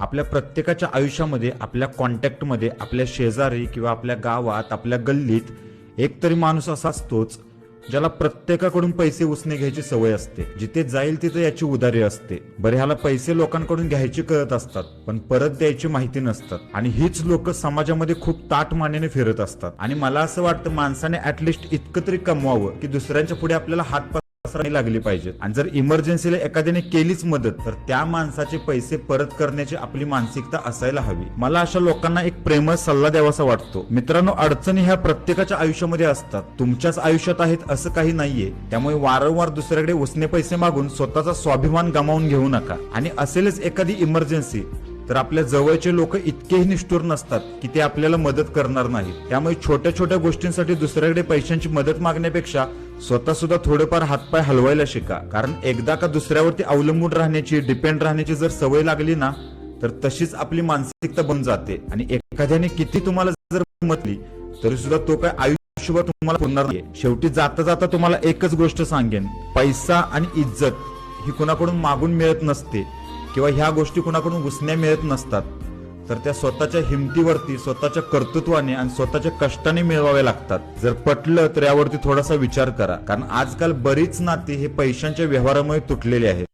आपल्या प्रत्येकाच्या आयुष्यामध्ये आपल्या कॉन्टॅक्टमध्ये आपल्या शेजारी किंवा आपल्या गावात आपल्या गल्लीत एक तरी माणूस असा असतोच ज्याला प्रत्येकाकडून पैसे उसने घ्यायची सवय असते. जिथे जाईल तिथे याची उदारी असते. बरे ह्याला पैसे लोकांकडून घ्यायचे कळत असतात पण परत द्यायची माहिती नसतात. आणि हीच लोक समाजामध्ये खूप ताट मानेने फिरत असतात. आणि मला असं वाटतं माणसाने ऍटलिस्ट इतकं तरी कमवावं की दुसऱ्यांच्या पुढे आपल्याला हात लागली पाहिजेत. आणि जर इमर्जन्सीला एखाद्याने केलीच मदत तर त्या माणसाचे पैसे परत करण्याची आपली मानसिकता असायला हवी. मला अशा लोकांना एक प्रेमळ सल्ला द्यावासा वाटतो. मित्रांनो अडचणी ह्या प्रत्येकाच्या आयुष्यामध्ये असतात. तुमच्याच आयुष्यात आहेत असं काही नाहीये. त्यामुळे वारंवार दुसऱ्याकडे उसने पैसे मागून स्वतःचा स्वाभिमान गमावून घेऊ नका. आणि असेलच एखादी इमर्जन्सी तर आपल्या जवळचे लोक इतकेही निष्ठुर नसतात की ते आपल्याला मदत करणार नाहीत. त्यामुळे छोट्या छोट्या गोष्टींसाठी दुसऱ्याकडे पैशांची मदत मागण्यापेक्षा स्वतः सुद्धा थोडेफार हातपाय हलवायला शिका. कारण एकदा का दुसऱ्यावरती अवलंबून राहण्याची डिपेंड राहण्याची जर सवय लागली ना तर तशीच आपली मानसिकता बनून जाते. आणि एखाद्याने किती तुम्हाला जर मतली तरी सुद्धा तो काय आयुष्यभर तुम्हाला पुरणार नाही शेवटी जाता जाता तुम्हाला एकच गोष्ट सांगेन. पैसा आणि इज्जत ही कुणाकडून मागून मिळत नसते किंवा ह्या गोष्टी कुणाकडून घुसण्या मिळत नसतात. तर त्या स्वतःच्या हिमतीवरती स्वतःच्या कर्तृत्वाने आणि स्वतःच्या कष्टाने मिळवावे लागतात. जर पटलं तर यावरती थोडासा विचार करा. कारण आजकाल बरीच नाती हे पैशांच्या व्यवहारामुळे तुटलेली आहेत.